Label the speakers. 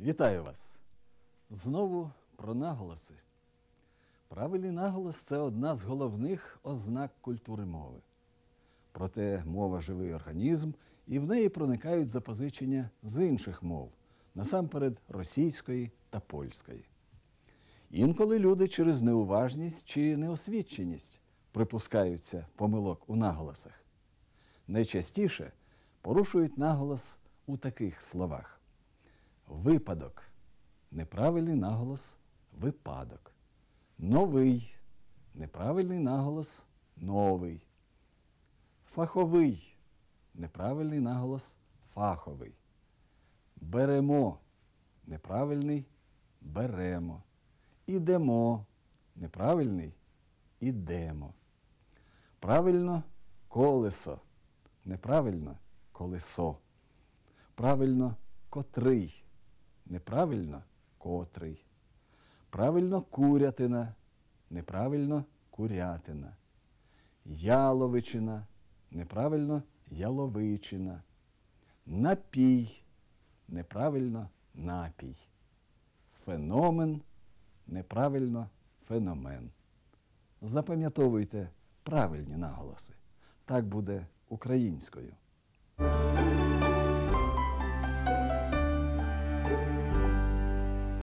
Speaker 1: Вітаю вас! Знову про наголоси. Правильний наголос це одна з головних ознак культури мови. Проте мова живий організм, і в неї проникають запозичення з інших мов, насамперед російської та польської. Інколи люди через неуважність чи неосвідченість припускаються помилок у наголосах. Найчастіше порушують наголос у таких словах: випадок, неправильний наголос випадок, новий, неправильний наголос новий, фаховий, неправильний наголос фаховий, беремо, неправильний беремо, ідемо, неправильний ідемо. Правильно колесо, неправильно колесо. Правильно котрий, неправильно котрий. Правильно курятина, неправильно курятина. Яловичина, неправильно яловичина. Напій, неправильно напій. Феномен, неправильно феномен. Запам'ятовуйте правильні наголоси. Так буде українською.